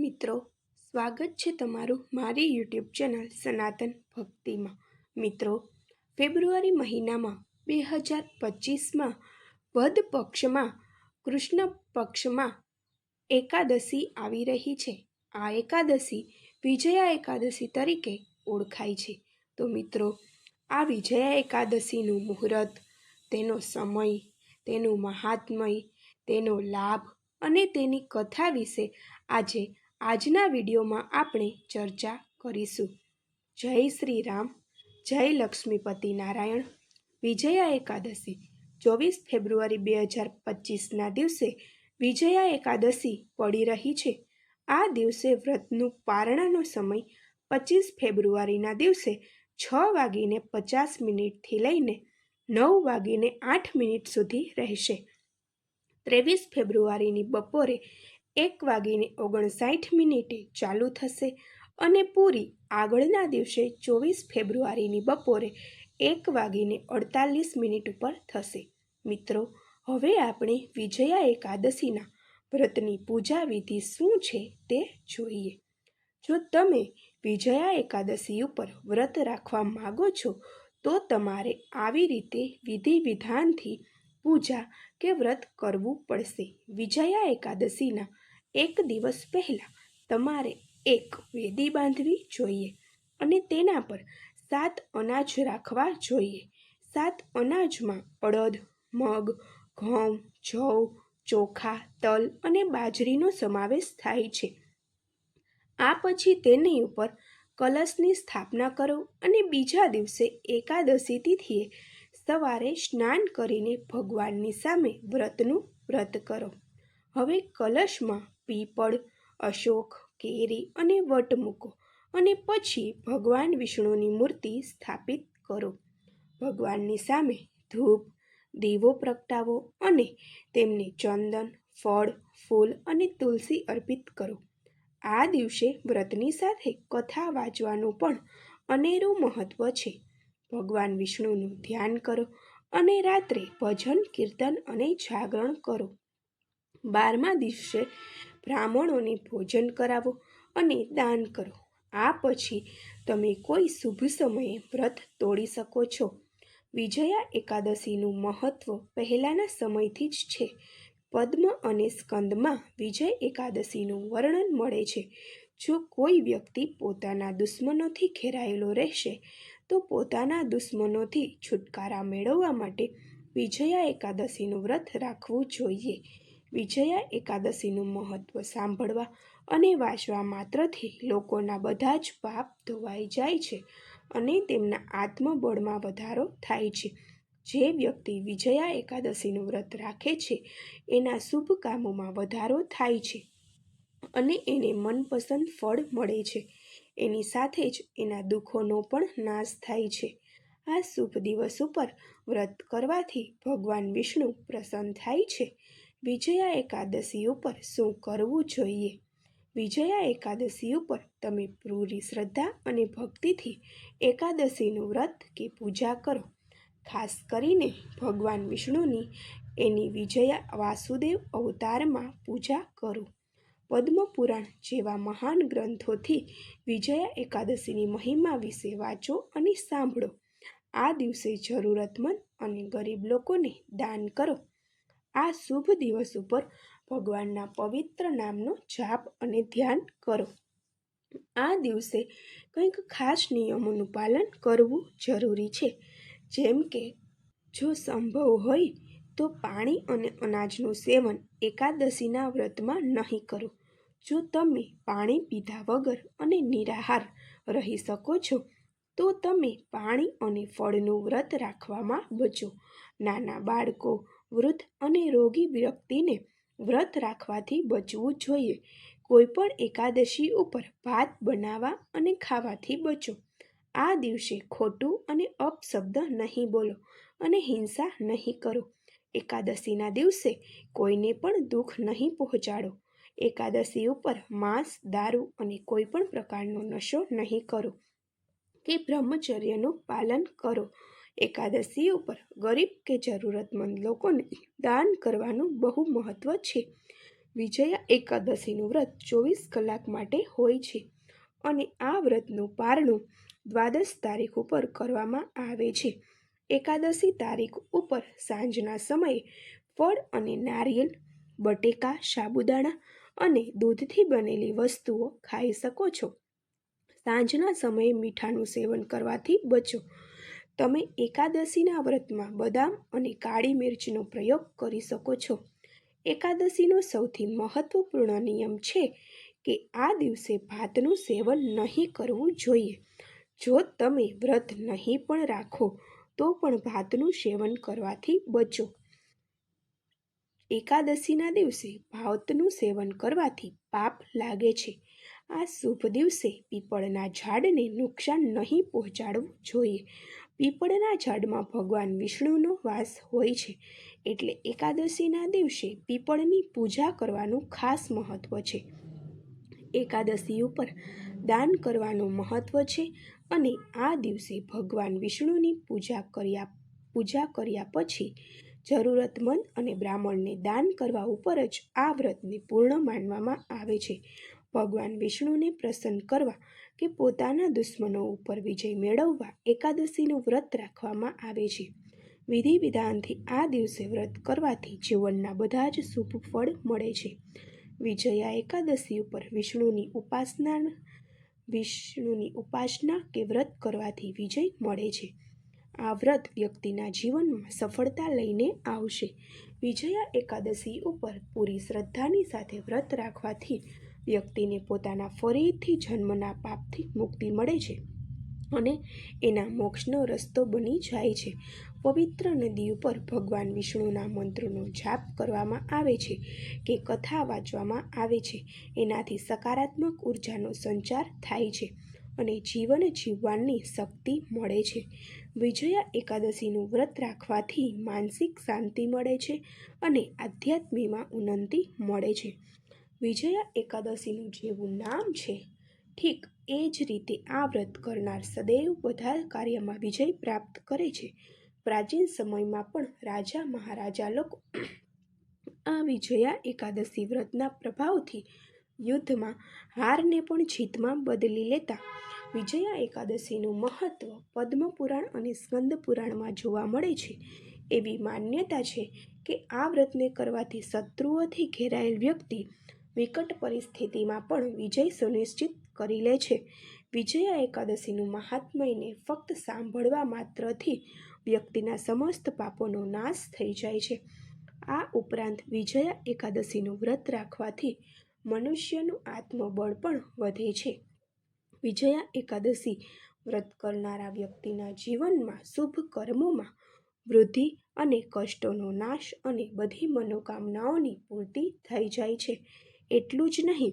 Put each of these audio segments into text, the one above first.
મિત્રો, સ્વાગત છે તમારું મારી યુટ્યુબ ચેનલ સનાતન ભક્તિમાં. મિત્રો, ફેબ્રુઆરી મહિનામાં બે હજાર પચીસમાં વધ પક્ષમાં, કૃષ્ણ પક્ષમાં એકાદશી આવી રહી છે. આ એકાદશી વિજયા એકાદશી તરીકે ઓળખાય છે. તો મિત્રો, આ વિજયા એકાદશીનું મુહૂર્ત, તેનો સમય, તેનું મહાત્મય, તેનો લાભ અને તેની કથા વિશે આજે આજના વિડીયોમાં આપણે ચર્ચા કરીશું. જય શ્રી રામ જય લક્ષ્મીપતિ નારાયણ. વિજયા એકાદશી, ચોવીસ ફેબ્રુઆરી બે હજાર પચીસના દિવસે વિજયા એકાદશી પડી રહી છે. આ દિવસે વ્રતનું પારણાનો સમય પચીસ ફેબ્રુઆરીના દિવસે છ વાગીને પચાસ મિનિટથી લઈને નવ વાગીને આઠ મિનિટ સુધી રહેશે. ત્રેવીસ ફેબ્રુઆરીની બપોરે એક વાગીને ઓગણસાઠ મિનિટે ચાલુ થશે અને પૂરી આગળના દિવસે ચોવીસ ફેબ્રુઆરીની બપોરે એક વાગીને અડતાલીસ મિનિટ ઉપર થશે. મિત્રો, હવે આપણે વિજયા એકાદશીના વ્રતની પૂજા વિધિ શું છે તે જોઈએ. જો તમે વિજયા એકાદશી ઉપર વ્રત રાખવા માગો છો, તો તમારે આવી રીતે વિધિ વિધાનથી પૂજા કે વ્રત કરવું પડશે. વિજયા એકાદશીના એક દિવસ પહેલાં તમારે એક વેદી બાંધવી જોઈએ અને તેના પર સાત અનાજ રાખવા જોઈએ. સાત અનાજમાં અડદ, મગ, ઘઉં, જવ, ચોખા, તલ અને બાજરીનો સમાવેશ થાય છે. આ પછી તેની ઉપર કલશની સ્થાપના કરો અને બીજા દિવસે એકાદશી તિથિએ સવારે સ્નાન કરીને ભગવાનની સામે વ્રતનું વ્રત કરો. હવે કલશમાં પીપળ, અશોક, કેરી અને વટ મૂકો અને પછી ભગવાન વિષ્ણુની મૂર્તિ સ્થાપિત કરો. ભગવાનની સામે ધૂપ, દીવો પ્રગટાવો અને તેમને ચંદન, ફળ, ફૂલ અને તુલસી અર્પિત કરો. આ દિવસે વ્રતની સાથે કથા વાંચવાનું પણ અનેરું મહત્વ છે. ભગવાન વિષ્ણુનું ધ્યાન કરો અને રાત્રે ભજન, કીર્તન અને જાગરણ કરો. બારમા દિવસે બ્રાહ્મણોને ભોજન કરાવો અને દાન કરો. આ પછી તમે કોઈ શુભ સમયે વ્રત તોડી શકો છો. વિજયા એકાદશીનું મહત્વ પહેલાંના સમયથી જ છે. પદ્મ અને સ્કંદમાં વિજય એકાદશીનું વર્ણન મળે છે. જો કોઈ વ્યક્તિ પોતાના દુશ્મનોથી ઘેરાયેલો રહેશે, તો પોતાના દુશ્મનોથી છુટકારા મેળવવા માટે વિજયા એકાદશીનું વ્રત રાખવું જોઈએ. વિજયા એકાદશીનું મહત્ત્વ સાંભળવા અને વાંચવા માત્રથી લોકોના બધા જ પાપ ધોવાઈ જાય છે અને તેમના આત્મબળમાં વધારો થાય છે. જે વ્યક્તિ વિજયા એકાદશીનું વ્રત રાખે છે, એના શુભ કામોમાં વધારો થાય છે અને એને મનપસંદ ફળ મળે છે. એની સાથે જ એના દુઃખોનો પણ નાશ થાય છે. આ શુભ દિવસ ઉપર વ્રત કરવાથી ભગવાન વિષ્ણુ પ્રસન્ન થાય છે. વિજયા એકાદશી ઉપર શું કરવું જોઈએ? વિજયા એકાદશી ઉપર તમે પૂરી શ્રદ્ધા અને ભક્તિથી એકાદશીનું વ્રત કે પૂજા કરો. ખાસ કરીને ભગવાન વિષ્ણુની એની વિજયા વાસુદેવ અવતારમાં પૂજા કરો. પદ્મપુરાણ જેવા મહાન ગ્રંથોથી વિજયા એકાદશીની મહિમા વિશે વાંચો અને સાંભળો. આ દિવસે જરૂરતમંદ અને ગરીબ લોકોને દાન કરો. આ શુભ દિવસ ઉપર ભગવાનના પવિત્ર નામનો જાપ અને ધ્યાન કરો. આ દિવસે કંઈક ખાસ નિયમોનું પાલન કરવું જરૂરી છે. જેમ કે, જો સંભવ હોય તો પાણી અને અનાજનું સેવન એકાદશીના વ્રતમાં નહીં કરો. જો તમે પાણી પીધા વગર અને નિરાહાર રહી શકો છો, તો તમે પાણી અને ફળનું વ્રત રાખવામાં બચો. નાના બાળકો વૃદ્ધ અને રોગી વ્યક્તિને વ્રત રાખવાથી બચવું જોઈએ. કોઈપણ એકાદશી ઉપર ભાત બનાવવા અને ખાવાથી બચો. આ દિવસે ખોટું અને અપશબ્દ નહીં બોલો અને હિંસા નહીં કરો. એકાદશીના દિવસે કોઈને પણ દુઃખ નહીં પહોંચાડો. એકાદશી ઉપર માંસ, દારૂ અને કોઈ પણ પ્રકારનો નશો નહીં કરો. કે બ્રહ્મચર્યનું પાલન કરો. એકાદશી ઉપર ગરીબ કે જરૂરતમંદ લોકોને દાન કરવાનું બહુ મહત્ત્વ છે. વિજયા એકાદશીનું વ્રત ચોવીસ કલાક માટે હોય છે અને આ વ્રતનું પારણું દ્વાદશ તારીખ ઉપર કરવામાં આવે છે. એકાદશી તારીખ ઉપર સાંજના સમયે ફળ અને નારિયેલ, બટેકા, સાબુદાણા અને દૂધથી બનેલી વસ્તુઓ ખાઈ શકો છો. સાંજના સમયે મીઠાનું સેવન કરવાથી બચો. તમે એકાદશીના વ્રતમાં બદામ અને કાળી મિર્ચનો પ્રયોગ કરી શકો છો. એકાદશીનો સૌથી મહત્વપૂર્ણ નિયમ છે કે આ દિવસે ભાતનું સેવન નહીં કરવું જોઈએ. જો તમે વ્રત નહીં પણ રાખો, તો પણ ભાતનું સેવન કરવાથી બચો. એકાદશીના દિવસે ભાતનું સેવન કરવાથી પાપ લાગે છે. આ શુભ દિવસે પીપળના ઝાડને નુકસાન નહીં પહોંચાડવું જોઈએ. પીપળના ઝાડમાં ભગવાન વિષ્ણુનો વાસ હોય છે એટલે એકાદશીના દિવસે પીપળની પૂજા કરવાનું ખાસ મહત્ત્વ છે. એકાદશી ઉપર દાન કરવાનું મહત્ત્વ છે અને આ દિવસે ભગવાન વિષ્ણુની પૂજા કર્યા પૂજા કર્યા પછી જરૂરતમંદ અને બ્રાહ્મણને દાન કરવા ઉપર જ આ વ્રતને પૂર્ણ માનવામાં આવે છે. ભગવાન વિષ્ણુને પ્રસન્ન કરવા કે પોતાના દુશ્મનો ઉપર વિજય મેળવવા એકાદશીનું વ્રત રાખવામાં આવે છે. વિધિ વિધાનથી આ દિવસે વ્રત કરવાથી જીવનના બધા જ શુભ ફળ મળે છે. વિજયા એકાદશી ઉપર વિષ્ણુની ઉપાસના વિષ્ણુની ઉપાસના કે વ્રત કરવાથી વિજય મળે છે. આ વ્રત વ્યક્તિના જીવનમાં સફળતા લઈને આવશે. વિજયા એકાદશી ઉપર પૂરી શ્રદ્ધાની સાથે વ્રત રાખવાથી વ્યક્તિને પોતાના ફરીથી જન્મના પાપથી મુક્તિ મળે છે અને એના મોક્ષનો રસ્તો બની જાય છે. પવિત્ર નદી ઉપર ભગવાન વિષ્ણુના મંત્રનો જાપ કરવામાં આવે છે કે કથા વાંચવામાં આવે છે. એનાથી સકારાત્મક ઉર્જાનો સંચાર થાય છે અને જીવન જીવવાની શક્તિ મળે છે. વિજયા એકાદશીનું વ્રત રાખવાથી માનસિક શાંતિ મળે છે અને આધ્યાત્મીમાં ઉન્નતિ મળે છે. વિજયા એકાદશીનું જેવું નામ છે. ઠીક એ જ રીતે આ વ્રત કરનાર સદૈવ બધા કાર્યમાં વિજય પ્રાપ્ત કરે છે. પ્રાચીન સમયમાં પણ રાજા મહારાજા લોકો આ વિજયા એકાદશી વ્રતના પ્રભાવથી યુદ્ધમાં હારને પણ જીતમાં બદલી લેતા વિજયા એકાદશીનું મહત્ત્વ પદ્મપુરાણ અને સ્કંદ પુરાણમાં જોવા મળે છે. એવી માન્યતા છે કે આ વ્રતને કરવાથી શત્રુઓથી ઘેરાયેલ વ્યક્તિ વિકટ પરિસ્થિતિમાં પણ વિજય સુનિશ્ચિત કરી લે છે. વિજયા એકાદશીનું મહાત્મયને ફક્ત સાંભળવા માત્રથી વ્યક્તિના સમસ્ત પાપોનો નાશ થઈ જાય છે. આ ઉપરાંત વિજયા એકાદશીનું વ્રત રાખવાથી મનુષ્યનું આત્મબળ પણ વધે છે. વિજયા એકાદશી વ્રત કરનારા વ્યક્તિના જીવનમાં શુભ કર્મોમાં વૃદ્ધિ અને કષ્ટોનો નાશ અને બધી મનોકામનાઓની પૂર્તિ થઈ જાય છે. એટલું જ નહીં,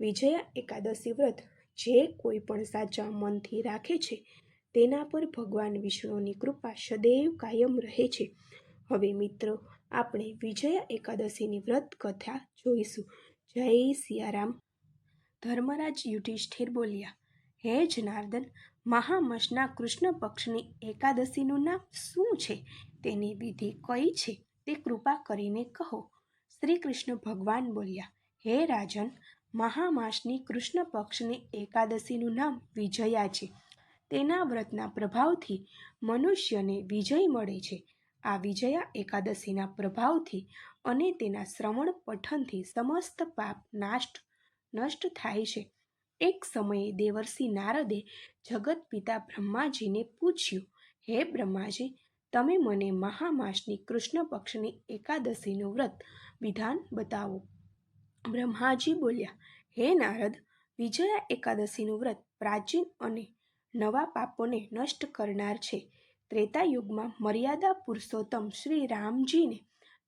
વિજયા એકાદશી વ્રત જે કોઈ પણ સાચા મનથી રાખે છે, તેના પર ભગવાન વિષ્ણુની કૃપા સદૈવ કાયમ રહે છે. હવે મિત્રો, આપણે વિજયા એકાદશીની વ્રત કથા જોઈશું. જય સિયારામ. ધર્મરાજ યુધિષ્ઠિર બોલ્યા, હે જનાર્દન, મહામશના કૃષ્ણ પક્ષની એકાદશીનું નામ શું છે? તેની વિધિ કઈ છે? તે કૃપા કરીને કહો. શ્રી કૃષ્ણ ભગવાન બોલ્યા હે રાજન, મહામાસની કૃષ્ણ પક્ષની એકાદશીનું નામ વિજયા છે. તેના વ્રતના પ્રભાવથી મનુષ્યને વિજય મળે છે. આ વિજયા એકાદશીના પ્રભાવથી અને તેના શ્રવણ પઠનથી સમસ્ત પાપ નાશ, નષ્ટ થાય છે. એક સમયે દેવર્ષિ નારદે જગત પિતા બ્રહ્માજીને પૂછ્યું, હે બ્રહ્માજી, તમે મને મહામાસની કૃષ્ણ પક્ષની એકાદશીનું વ્રત વિધાન બતાવો. બ્રહ્માજી બોલ્યા, હે નારદ, વિજયા એકાદશીનું વ્રત પ્રાચીન અને નવા પાપોને નષ્ટ કરનાર છે. ત્રેતા યુગમાં મર્યાદા પુરુષોત્તમ શ્રી રામજીને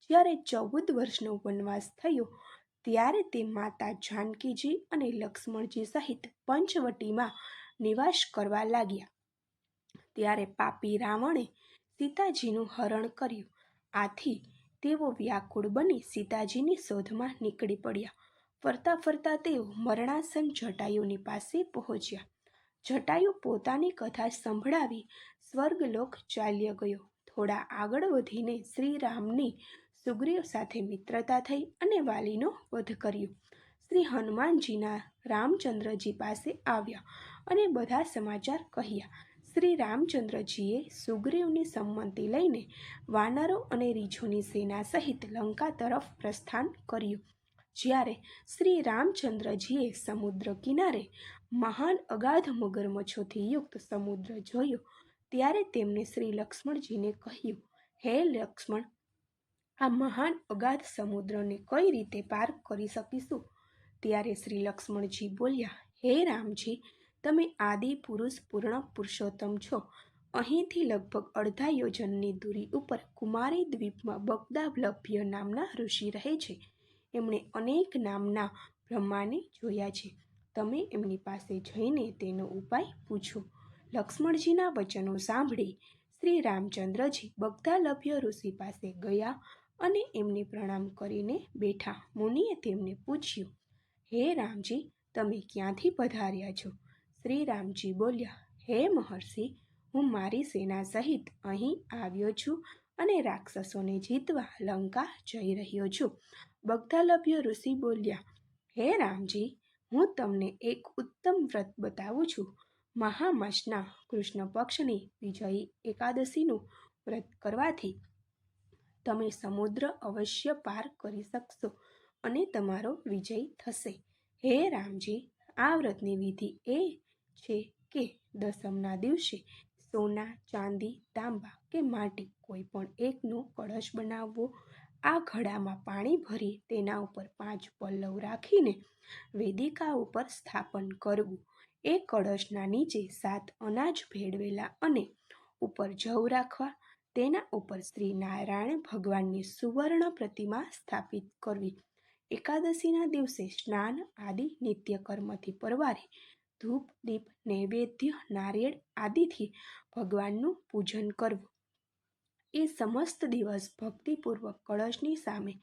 જ્યારે ચૌદ વર્ષનો વનવાસ થયો, ત્યારે તે માતા જાનકીજી અને લક્ષ્મણજી સહિત પંચવટીમાં નિવાસ કરવા લાગ્યા. ત્યારે પાપી રાવણે સીતાજીનું હરણ કર્યું. આથી તેઓ વ્યાકુળ બની સીતાજીની શોધમાં નીકળી પડ્યા. ફરતા ફરતા તેઓ મરણાસન જટાયુની પાસે પહોંચ્યા. જટાયુ પોતાની કથા સંભળાવી સ્વર્ગલોક ચાલ્યો ગયો. થોડા આગળ વધીને શ્રી રામની સુગ્રીવ સાથે મિત્રતા થઈ અને વાલીનો વધ કર્યો. શ્રી હનુમાનજીના રામચંદ્રજી પાસે આવ્યા અને બધા સમાચાર કહ્યા. શ્રી રામચંદ્રજીએ સુગ્રીવની સંમતિ લઈને વાનરો અને રીછોની સેના સહિત લંકા તરફ પ્રસ્થાન કર્યું. જ્યારે શ્રી રામચંદ્રજીએ સમુદ્ર કિનારે મહાન અગાધ મગરમચ્છોથી યુક્ત સમુદ્ર જોયો, ત્યારે તેમણે શ્રી લક્ષ્મણજીને કહ્યું, હે લક્ષ્મણ, આ મહાન અગાધ સમુદ્રને કઈ રીતે પાર કરી શકીશું? ત્યારે શ્રી લક્ષ્મણજી બોલ્યા, હે રામજી તમે આદિ પુરુષ પૂર્ણ પુરુષોત્તમ છો. અહીંથી લગભગ અડધા યોજનની દૂરી ઉપર કુમારી દ્વીપમાં બગદાવલભ્ય નામના ઋષિ રહે છે. એમણે અનેક નામના બ્રહ્માને જોયા છે. તમે એમની પાસે જઈને તેનો ઉપાય પૂછો. લક્ષ્મણજીના વચનો સાંભળી શ્રી રામચંદ્રજી બગદાલભ્ય ઋષિ પાસે ગયા અને એમને પ્રણામ કરીને બેઠા. મુનિએ તેમને પૂછ્યું, હે રામજી, તમે ક્યાંથી પધાર્યા છો? શ્રી રામજી બોલ્યા, હે મહર્ષિ, હું મારી સેના સહિત અહીં આવ્યો છું અને રાક્ષસોને જીતવા લંકા જઈ રહ્યો છું. બગ્ધાલભ્ય ઋષિ બોલ્યા, હે રામજી, હું તમને એક ઉત્તમ વ્રત બતાવું છું. મહામાસના કૃષ્ણ પક્ષની વિજયી એકાદશીનું વ્રત કરવાથી તમે સમુદ્ર અવશ્ય પાર કરી શકશો અને તમારો વિજય થશે. હે રામજી, આ વ્રતની વિધિ એ છે કે દસમના દિવસે સોના, ચાંદી, તાંબા કે માટી કોઈ પણ એકનો કળશ બનાવવો, આ ઘડામાં પાણી ભરી તેના ઉપર પાંચ પલ્લવ રાખીને વેદિકા ઉપર સ્થાપન કરવું. એ કળશના નીચે સાત અનાજ ભેળવેલા અને ઉપર જવ રાખવા, તેના ઉપર શ્રી નારાયણ ભગવાનની સુવર્ણ પ્રતિમા સ્થાપિત કરવી. એકાદશીના દિવસે સ્નાન આદિ નિત્ય કર્મથી પરવારી ધૂપ, દીપ, નૈવેદ્ય, નારિયેળ આદિથી ભગવાનનું પૂજન કરવું. એ સમસ્ત દિવસ ભક્તિપૂર્વક કળશની સામે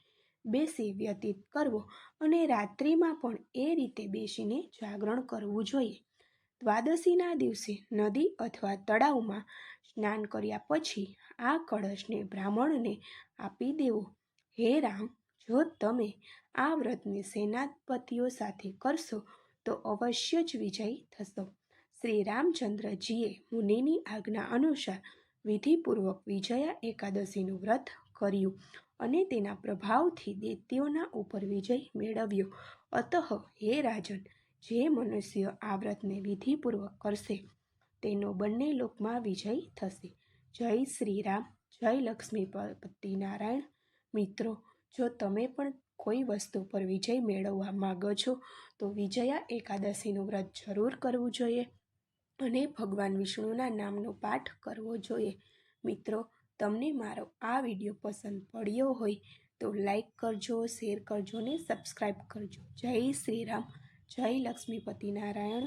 બેસી વ્યતીત કરવો અને રાત્રિમાં પણ એ રીતે બેસીને જાગરણ કરવું જોઈએ. દ્વાદશીના દિવસે નદી અથવા તળાવમાં સ્નાન કર્યા પછી આ કળશને બ્રાહ્મણને આપી દેવો. હે રામ, જો તમે આ વ્રતને સેનાપતિઓ સાથે કરશો તો અવશ્ય જ વિજય થશો. શ્રી રામચંદ્રજીએ મુનિની આજ્ઞા અનુસાર વિધિપૂર્વક વિજયા એકાદશીનું વ્રત કર્યું અને તેના પ્રભાવથી દૈત્યોના ઉપર વિજય મેળવ્યો. અતઃ હે રાજન, જે મનુષ્ય આ વ્રતને વિધિપૂર્વક કરશે, તેનો બંને લોકમાં વિજય થશે. જય શ્રી રામ જય લક્ષ્મીપતિ નારાયણ. મિત્રો, જો તમે પણ કોઈ વસ્તુ પર વિજય મેળવવા માગો છો, તો વિજયા એકાદશીનું વ્રત જરૂર કરવું જોઈએ અને ભગવાન વિષ્ણુના નામનો પાઠ કરવો જોઈએ. મિત્રો, તમને મારો આ વીડિયો પસંદ પડ્યો હોય તો લાઈક કરજો, શેર કરજો ને સબસ્ક્રાઈબ કરજો. જય શ્રી રામ. જય લક્ષ્મીપતિ નારાયણ.